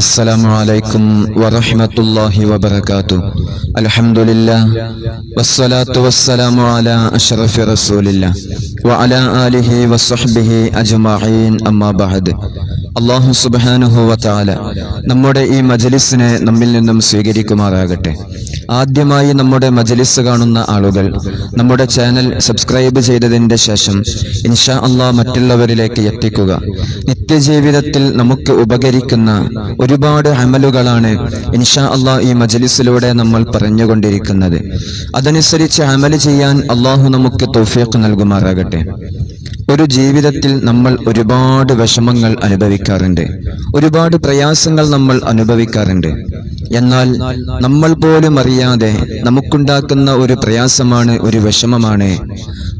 السلام عليكم ورحمة الله وبركاته الحمد لله والصلاة والسلام على أشرف رسول الله وعلى آله وصحبه أجمعين أما بعد അള്ളാഹു സുബാനുഹു വത്താല നമ്മുടെ ഈ മജലിസിനെ നമ്മിൽ നിന്നും സ്വീകരിക്കുമാറാകട്ടെ. ആദ്യമായി നമ്മുടെ മജലിസ് കാണുന്ന ആളുകൾ നമ്മുടെ ചാനൽ സബ്സ്ക്രൈബ് ചെയ്തതിന്റെ ശേഷം ഇൻഷാ അള്ളാഹ് മറ്റുള്ളവരിലേക്ക് എത്തിക്കുക. നിത്യജീവിതത്തിൽ നമുക്ക് ഉപകരിക്കുന്ന ഒരുപാട് അമലുകളാണ് ഇൻഷാ അള്ളാഹ് ഈ മജലിസിലൂടെ നമ്മൾ പറഞ്ഞുകൊണ്ടിരിക്കുന്നത്. അതനുസരിച്ച് അമൽ ചെയ്യാൻ അള്ളാഹു നമുക്ക് തോഫിയൊക്കെ നൽകുമാറാകട്ടെ. ഒരു ജീവിതത്തിൽ നമ്മൾ ഒരുപാട് വിഷമങ്ങൾ അനുഭവിക്കാറുണ്ട്. ഒരുപാട് പ്രയാസങ്ങൾ നമ്മൾ അനുഭവിക്കാറുണ്ട്. എന്നാൽ നമ്മൾ പോലും അറിയാതെ നമുക്കുണ്ടാക്കുന്ന ഒരു പ്രയാസമാണ് ഒരു വിഷമമാണ്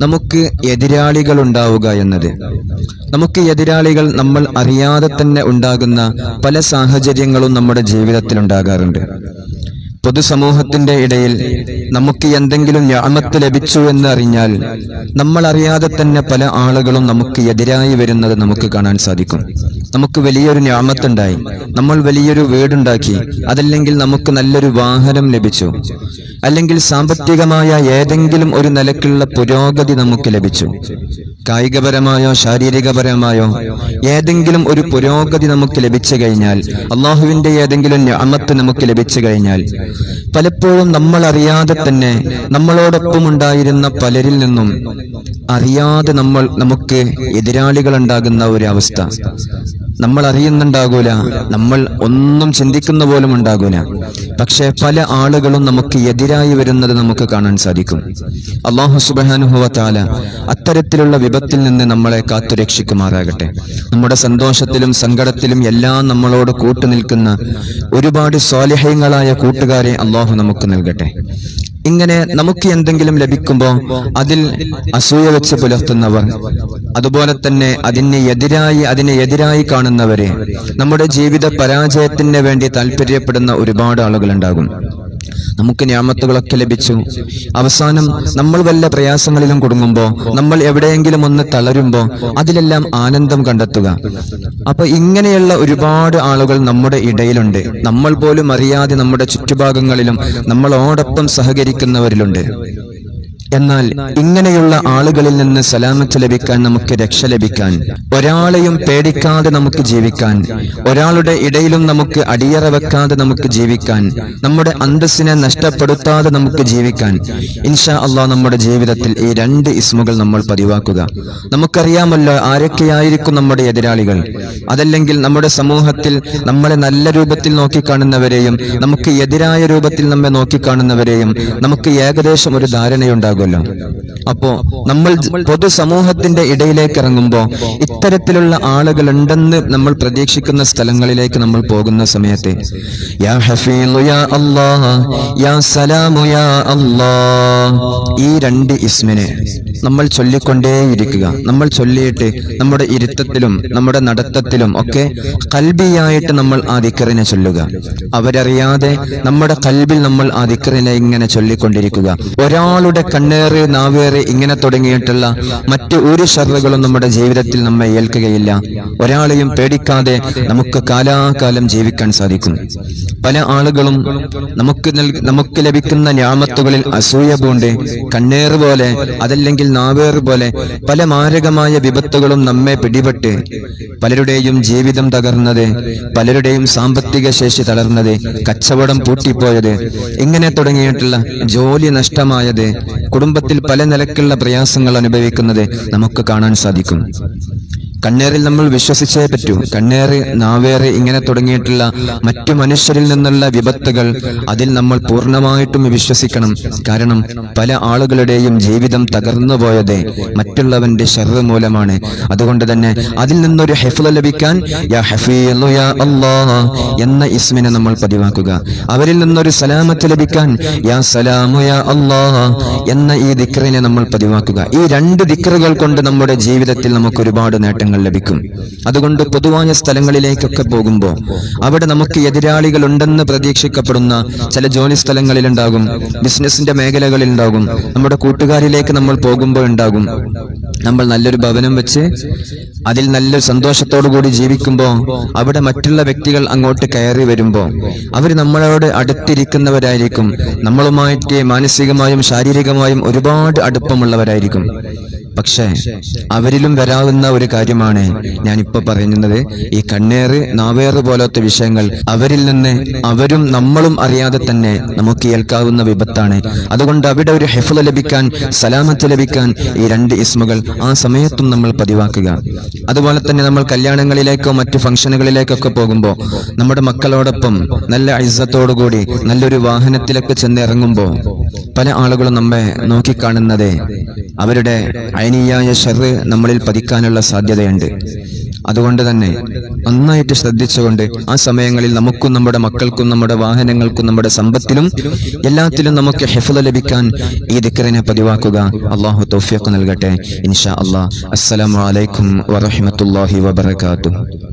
നമുക്ക് എതിരാളികൾ ഉണ്ടാവുക എന്നത്. നമുക്ക് എതിരാളികൾ നമ്മൾ അറിയാതെ തന്നെ ഉണ്ടാകുന്ന പല സാഹചര്യങ്ങളും നമ്മുടെ ജീവിതത്തിൽ ഉണ്ടാകാറുണ്ട്. പൊതുസമൂഹത്തിന്റെ ഇടയിൽ നമുക്ക് എന്തെങ്കിലും ഞാമത്ത് ലഭിച്ചു എന്ന് അറിഞ്ഞാൽ നമ്മൾ അറിയാതെ തന്നെ പല ആളുകളും നമുക്ക് എതിരായി വരുന്നത് നമുക്ക് കാണാൻ സാധിക്കും. നമുക്ക് വലിയൊരു ഞാമത്തുണ്ടായി. നമ്മൾ വലിയൊരു വീടുണ്ടാക്കി. അതല്ലെങ്കിൽ നമുക്ക് നല്ലൊരു വാഹനം ലഭിച്ചു. അല്ലെങ്കിൽ സാമ്പത്തികമായ ഏതെങ്കിലും ഒരു നിലക്കുള്ള പുരോഗതി നമുക്ക് ലഭിച്ചു. കായികപരമായോ ശാരീരികപരമായോ ഏതെങ്കിലും ഒരു പുരോഗതി നമുക്ക് ലഭിച്ചു കഴിഞ്ഞാൽ അള്ളാഹുവിന്റെ ഏതെങ്കിലും ഞാമത്ത് നമുക്ക് ലഭിച്ചു കഴിഞ്ഞാൽ പലപ്പോഴും നമ്മൾ അറിയാതെ തന്നെ നമ്മളോടൊപ്പം ഉണ്ടായിരുന്ന പലരിൽ നിന്നും അറിയാതെ നമ്മൾ നമുക്ക് എതിരാളികൾ ഉണ്ടാകുന്ന ഒരു അവസ്ഥ. നമ്മൾ അറിയുന്നുണ്ടാകൂല നമ്മൾ ഒന്നും ചിന്തിക്കുന്ന പോലും ഉണ്ടാകൂല. പക്ഷെ പല ആളുകളും നമുക്ക് എതിരായി വരുന്നത് നമുക്ക് കാണാൻ സാധിക്കും. അള്ളാഹു സുബാനുഭവത്താല അത്തരത്തിലുള്ള വിപത്തിൽ നിന്ന് നമ്മളെ കാത്തു രക്ഷിക്കുമാറാകട്ടെ നമ്മുടെ സന്തോഷത്തിലും സങ്കടത്തിലും എല്ലാം നമ്മളോട് കൂട്ടുനിൽക്കുന്ന ഒരുപാട് സ്വാലിഹ്യങ്ങളായ കൂട്ടുകാരെ അള്ളാഹു നമുക്ക് നൽകട്ടെ. ഇങ്ങനെ നമുക്ക് എന്തെങ്കിലും ലഭിക്കുമ്പോൾ അതിൽ അസൂയ വെച്ച് പുലർത്തുന്നവർ അതുപോലെ തന്നെ അതിന് എതിരായി അതിനെ എതിരായി കാണുന്നവരെ നമ്മുടെ ജീവിത പരാജയത്തിന് വേണ്ടി താല്പര്യപ്പെടുന്ന ഒരുപാട് ആളുകൾ ഉണ്ടാകും നമുക്ക് ഞാമത്തുകളൊക്കെ ലഭിച്ചു. അവസാനം നമ്മൾ വല്ല പ്രയാസങ്ങളിലും കുടുങ്ങുമ്പോൾ നമ്മൾ എവിടെയെങ്കിലും ഒന്ന് തളരുമ്പോൾ അതിലെല്ലാം ആനന്ദം കണ്ടെത്തുക. അപ്പൊ ഇങ്ങനെയുള്ള ഒരുപാട് ആളുകൾ നമ്മുടെ ഇടയിലുണ്ട്. നമ്മൾ പോലും അറിയാതെ നമ്മുടെ ചുറ്റുഭാഗങ്ങളിലും നമ്മളോടൊപ്പം സഹകരിക്കുന്നവരിലുണ്ട്. എന്നാൽ ഇങ്ങനെയുള്ള ആളുകളിൽ നിന്ന് സലാമത്ത് ലഭിക്കാൻ നമുക്ക് രക്ഷ ലഭിക്കാൻ ഒരാളെയും പേടിക്കാതെ നമുക്ക് ജീവിക്കാൻ ഒരാളുടെ ഇടയിലും നമുക്ക് അടിയറ വെക്കാതെ നമുക്ക് ജീവിക്കാൻ നമ്മുടെ അന്തസ്സിനെ നഷ്ടപ്പെടുത്താതെ നമുക്ക് ജീവിക്കാൻ ഇൻഷാ അള്ളാഹ് നമ്മുടെ ജീവിതത്തിൽ ഈ രണ്ട് ഇസ്മുകൾ നമ്മൾ പതിവാക്കുക. നമുക്കറിയാമല്ലോ ആരൊക്കെയായിരിക്കും നമ്മുടെ എതിരാളികൾ. അതല്ലെങ്കിൽ നമ്മുടെ സമൂഹത്തിൽ നമ്മളെ നല്ല രൂപത്തിൽ നോക്കിക്കാണുന്നവരെയും നമുക്ക് എതിരായ രൂപത്തിൽ നമ്മെ നോക്കിക്കാണുന്നവരെയും നമുക്ക് ഏകദേശം ഒരു ധാരണയുണ്ടാകുമല്ലോ അപ്പോ നമ്മൾ പൊതുസമൂഹത്തിന്റെ ഇടയിലേക്ക് ഇറങ്ങുമ്പോൾ ഇത്തരത്തിലുള്ള ആളുകൾ ഉണ്ടെന്ന് നമ്മൾ പ്രതീക്ഷിക്കുന്ന സ്ഥലങ്ങളിലേക്ക് നമ്മൾ പോകുന്ന സമയത്ത് യാ ഹഫീലു യാ യാ സലാമു യാ അല്ലാഹ് ഈ രണ്ട് ഇസ്മിനെ നമ്മൾ ചൊല്ലിക്കൊണ്ടേയിരിക്കുക. നമ്മൾ ചൊല്ലിയിട്ട് നമ്മുടെ ഇരുത്തത്തിലും നമ്മുടെ നടത്തത്തിലും ഒക്കെ കൽബിയായിട്ട് നമ്മൾ ആ ദിക്കറിനെ ചൊല്ലുക. അവരറിയാതെ നമ്മുടെ കൽബിൽ നമ്മൾ ആ ദിക്കറിനെ ഇങ്ങനെ ചൊല്ലിക്കൊണ്ടിരിക്കുക. ഒരാളുടെ കണ്ണേറ് നാവേറി ഇങ്ങനെ തുടങ്ങിയിട്ടുള്ള മറ്റ് ഒരു ഷറുകളും നമ്മുടെ ജീവിതത്തിൽ നമ്മെ ഏൽക്കുകയില്ല. ഒരാളെയും പേടിക്കാതെ നമുക്ക് കാലാകാലം ജീവിക്കാൻ സാധിക്കും. പല ആളുകളും നമുക്ക് നമുക്ക് ലഭിക്കുന്ന ഞാമത്തുകളിൽ അസൂയ പൂണ്ട് കണ്ണേറ് പോലെ അതല്ലെങ്കിൽ നാവേറ് പോലെ പല മാരകമായ വിപത്തുകളും നമ്മെ പിടിപെട്ട് പലരുടെയും ജീവിതം തകർന്നത് പലരുടെയും സാമ്പത്തിക ശേഷി തളർന്നത് കച്ചവടം പൂട്ടിപ്പോയത് ഇങ്ങനെ തുടങ്ങിയിട്ടുള്ള ജോലി നഷ്ടമായത് കുടുംബത്തിൽ പല നിലക്കുള്ള പ്രയാസങ്ങൾ അനുഭവിക്കുന്നത് നമുക്ക് കാണാൻ സാധിക്കും. കണ്ണേറിൽ നമ്മൾ വിശ്വസിച്ചേ പറ്റൂ. കണ്ണേറ് നാവേറ് ഇങ്ങനെ തുടങ്ങിയിട്ടുള്ള മറ്റു മനുഷ്യരിൽ നിന്നുള്ള വിപത്തുകൾ അതിൽ നമ്മൾ പൂർണമായിട്ടും വിശ്വസിക്കണം. കാരണം പല ആളുകളുടെയും ജീവിതം തകർന്നു പോയത് മറ്റുള്ളവന്റെ ഷർറ് മൂലമാണ്. അതുകൊണ്ട് തന്നെ അതിൽ നിന്നൊരു ഹെഫുല ലഭിക്കാൻ യാ യാ എന്ന ഇസ്മിനെ നമ്മൾ പതിവാക്കുക. അവരിൽ നിന്നൊരു സലാമത്ത് ലഭിക്കാൻ യാ യാ എന്ന ഈ ദിക്റിനെ നമ്മൾ പതിവാക്കുക. ഈ രണ്ട് ദിക്റുകൾ കൊണ്ട് നമ്മുടെ ജീവിതത്തിൽ നമുക്ക് ഒരുപാട് നേട്ടങ്ങൾ സമ്മാനങ്ങൾ ലഭിക്കും. അതുകൊണ്ട് പൊതുവായ സ്ഥലങ്ങളിലേക്കൊക്കെ പോകുമ്പോൾ അവിടെ നമുക്ക് എതിരാളികൾ ഉണ്ടെന്ന് പ്രതീക്ഷിക്കപ്പെടുന്ന ചില ജോലി സ്ഥലങ്ങളിൽ ഉണ്ടാകും ബിസിനസിന്റെ മേഖലകളിൽ ഉണ്ടാകും നമ്മുടെ കൂട്ടുകാരിലേക്ക് നമ്മൾ പോകുമ്പോൾ ഉണ്ടാകും. നമ്മൾ നല്ലൊരു ഭവനം വെച്ച് അതിൽ നല്ലൊരു സന്തോഷത്തോടു കൂടി ജീവിക്കുമ്പോൾ അവിടെ മറ്റുള്ള വ്യക്തികൾ അങ്ങോട്ട് കയറി വരുമ്പോൾ അവർ നമ്മളോട് അടുത്തിരിക്കുന്നവരായിരിക്കും. നമ്മളുമായിട്ട് മാനസികമായും ശാരീരികമായും ഒരുപാട് അടുപ്പമുള്ളവരായിരിക്കും. പക്ഷേ അവരിലും വരാവുന്ന ഒരു കാര്യമാണ് ഞാൻ ഞാനിപ്പോ പറയുന്നത്. ഈ കണ്ണേറ് നാവേറ് പോലത്തെ വിഷയങ്ങൾ അവരിൽ നിന്ന് അവരും നമ്മളും അറിയാതെ തന്നെ നമുക്ക് ഏൽക്കാവുന്ന വിപത്താണ്. അതുകൊണ്ട് അവിടെ ഒരു ഹെഫുല ലഭിക്കാൻ സലാമത്ത് ലഭിക്കാൻ ഈ രണ്ട് ഇസ്മുകൾ ആ സമയത്തും നമ്മൾ പതിവാക്കുക. അതുപോലെ തന്നെ നമ്മൾ കല്യാണങ്ങളിലേക്കോ മറ്റു ഫംഗ്ഷനുകളിലേക്കൊക്കെ പോകുമ്പോൾ നമ്മുടെ മക്കളോടൊപ്പം നല്ല ഐസത്തോടുകൂടി നല്ലൊരു വാഹനത്തിലൊക്കെ ചെന്നിറങ്ങുമ്പോൾ പല ആളുകളും നമ്മെ നോക്കിക്കാണുന്നത് അവരുടെ അയനീയായ ഷെറ് നമ്മളിൽ പതിക്കാനുള്ള സാധ്യതയുണ്ട്. അതുകൊണ്ട് തന്നെ നന്നായിട്ട് ശ്രദ്ധിച്ചുകൊണ്ട് ആ സമയങ്ങളിൽ നമുക്കും നമ്മുടെ മക്കൾക്കും നമ്മുടെ വാഹനങ്ങൾക്കും നമ്മുടെ സമ്പത്തിലും എല്ലാത്തിലും നമുക്ക് ഹെഫുല ലഭിക്കാൻ ഈ ദിക്കറിനെ പതിവാക്കുക. അള്ളാഹു തോഫിയൊക്കെ നൽകട്ടെ. ഇൻഷാ അള്ളാഹ് അസ്സലാമു അലൈക്കും വറഹ്മത്തുള്ളാഹി വബറകാതുഹു.